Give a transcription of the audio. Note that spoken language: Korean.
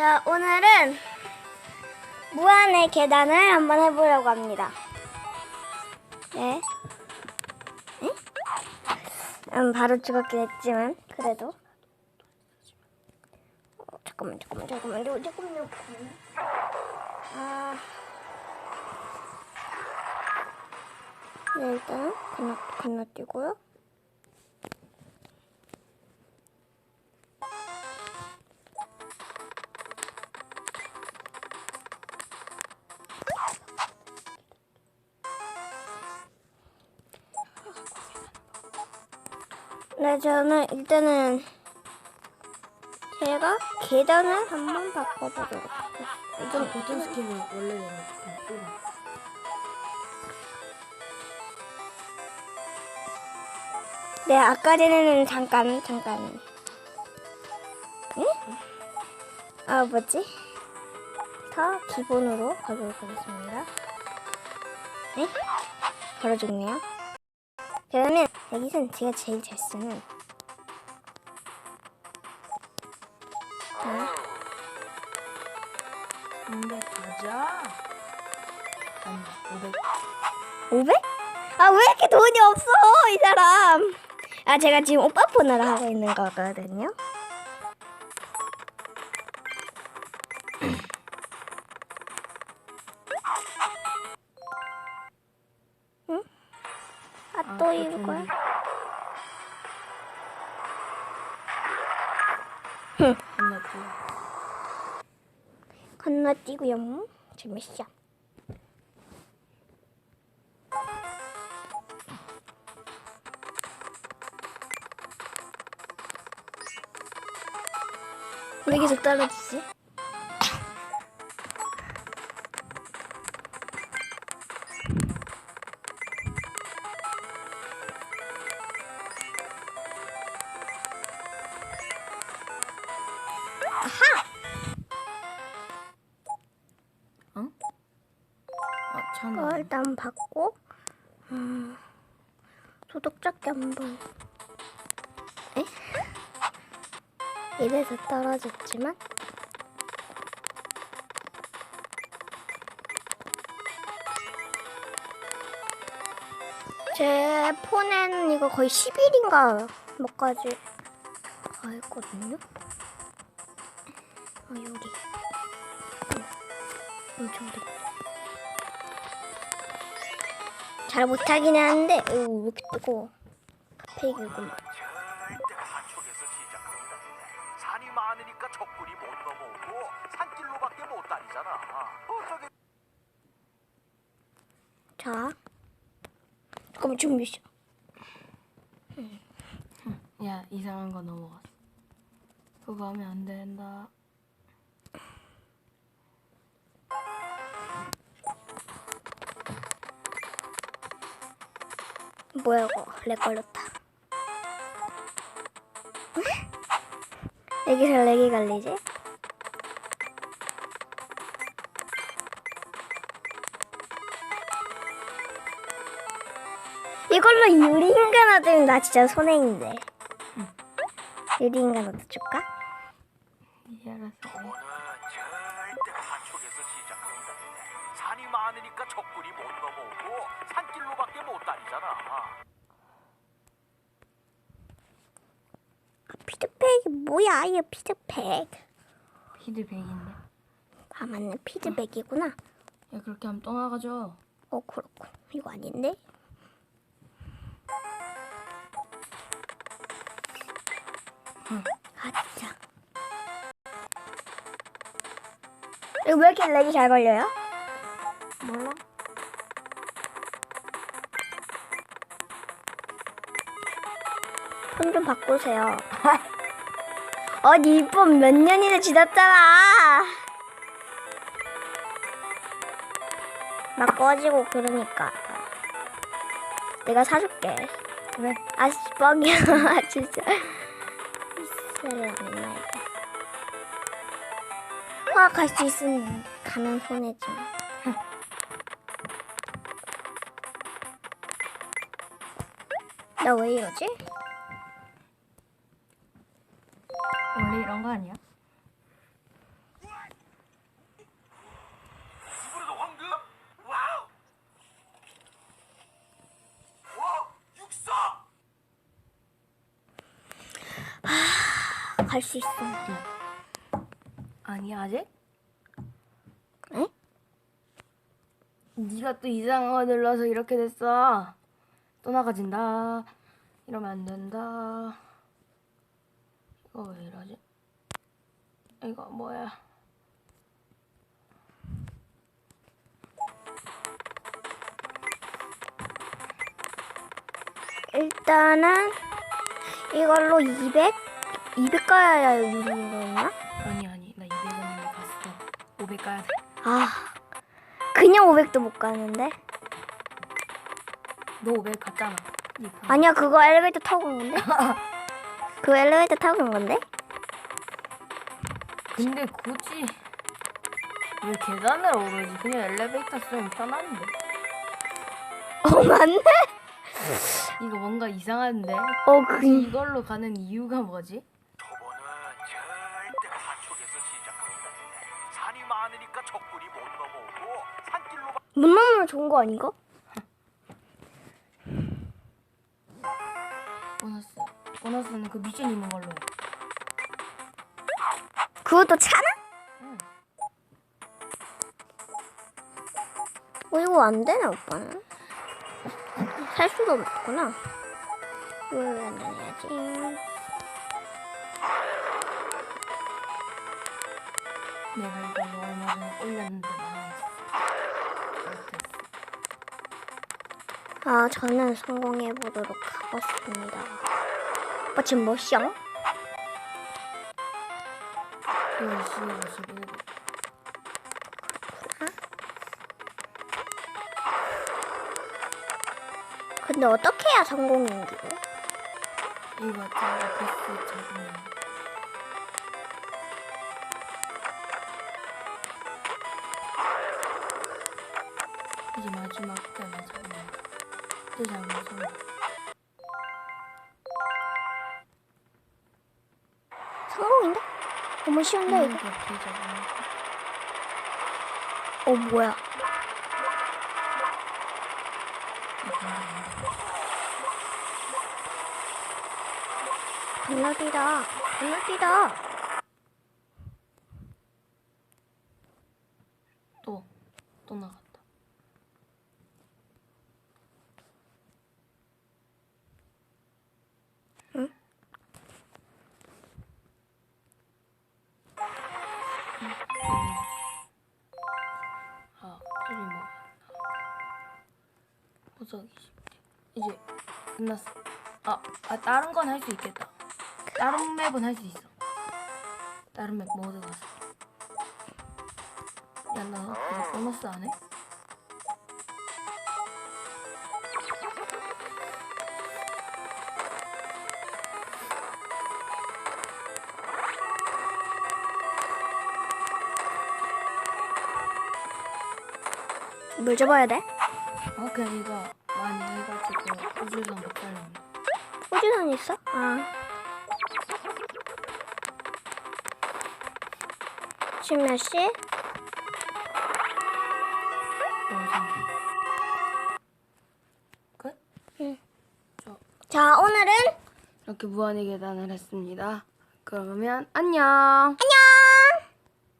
자, 오늘은 무한의 계단을 한번 해보려고 합니다. 네. 응? 음, 바로 죽었긴 했지만, 그래도. 어, 잠깐만, 잠깐만, 잠깐만, 잠깐만, 잠깐만. 아. 네, 일단 건너, 건너뛰고요. 네, 저는 일단은 제가 계단을 한번 바꿔보도록 하겠습니다. 일단 보통 스킨을 원래 거 네, 아까 전에는 잠깐, 잠깐. 응? 아, 뭐지? 더 기본으로 가도록 하겠습니다. 네? 바로 죽네요. 그러면 여기선 제가 제일 잘 쓰는 자, 300 가자. 아니, 500. 500? 아, 왜 이렇게 돈이 없어, 이 사람? 아, 제가 지금 오빠 폰으로 하고 있는 거거든요. 응? 아, 또 아, 이거야? 끝났지. 건너뛰고요. 재밌어. 왜 계속 떨어지지? 응? 아, 참. 어, 일단 받고 음, 소독작기 한번 에? 입에서 떨어졌지만 제 폰에는 이거 거의 10일인가 몇 가지 가 있거든요 아 여기 음, 엄청 돼. 잘 못하긴 하는데 으, 왜 이렇게 뜨거워 카페이구만. 산이 많으니까 적군이 못 넘어오고 산길로밖에 못 다니잖아. 어쩌게 자 잠깐만 지금 몇 시야 야, 이상한 거 넘어갔어. 그거 하면 안 된다. 뭐야 이거 렉 걸렸다 응? 여기서 렉이 걸리지? 이걸로 유리인간 얻으면 나 진짜 손해인데 유리인간 얻어줄까? 이제 알았어. 산이 많으니까 적군이 산길로밖에 못 다니잖아. 피드백이 뭐야 이 피드백 피드백인데. 아 맞네 피드백이구나 야, 그렇게 하면 또 나가죠. 어 그렇군 이거 아닌데 응. 아 진짜 이거 왜 이렇게 렉이 잘 걸려요? 몰라? 폰좀 바꾸세요. 어디 이폰 몇 년이나 지났잖아. 막 꺼지고 그러니까. 내가 사줄게. 왜? 아씨 뻥이야. 진짜. 이거 화학 갈수 있으면 가면 손해지만 나왜 이러지? 원래 이런 거 아니야? 아, 갈수 있어. 아니야 아직? 응? 네가 또 이상한 거 눌러서 이렇게 됐어. 또 나가진다. 이러면 안 된다. 이거 왜 이러지? 이거 뭐야? 일단은 이걸로 200? 200 가야 이기는 거였나? 아니 아니 나 200원 이미 갔어. 500 가야 돼. 아, 그냥 500도 못 가는데? 너 500 갔잖아. 네 폰. 아니야, 그거 엘리베이터 타고 간 건데? 그거 엘리베이터 타고 간 건데? 근데 굳이 왜 계단을 오르지? 그냥 엘리베이터 쓰면 편한데. 어, 맞네? 이거 뭔가 이상한데? 어, 그, 이걸로 가는 이유가 뭐지? 초보는 절대 가축에서 시작합니다. 산이 많으니까 적군이 못 넘어오고 산길로 못 넘으면 좋은 거 아닌가? 보너스. 보너스는 그 미션 있는 걸로 해. 그것도 차나? 응. 어, 이거 안 되나, 오빠는? 살 수가 없구나. 이걸 왜안 되냐지. 내가 이걸로 얼마 전에 올렸는데. 아, 저는 성공해 보도록 하겠습니다. 오빠 지금 몇 시야? 10시 51분. 근데 어떻게 해야 성공인지? 이거 제가 보스 잡으면 이제 마지막 때만 잡으면 또 잡으면 성공. 너무 쉬운데, 이거? 이거 어, 뭐야. 건너뛰다. 건너뛰다. 쉽게. 이제 끝났어. 아, 아 다른 건 할 수 있겠다. 다른 맵은 할 수 있어. 다른 맵 모두 가서. 야, 나 그거 보너스 안 해? 물 줘봐야 돼? 어, 그냥 이거 우주선 못 살려면. 우주선 있어? 아. 지금 몇 시? 끝? 응. 저 자, 오늘은 이렇게 무한의 계단을 했습니다. 그러면 안녕. 안녕!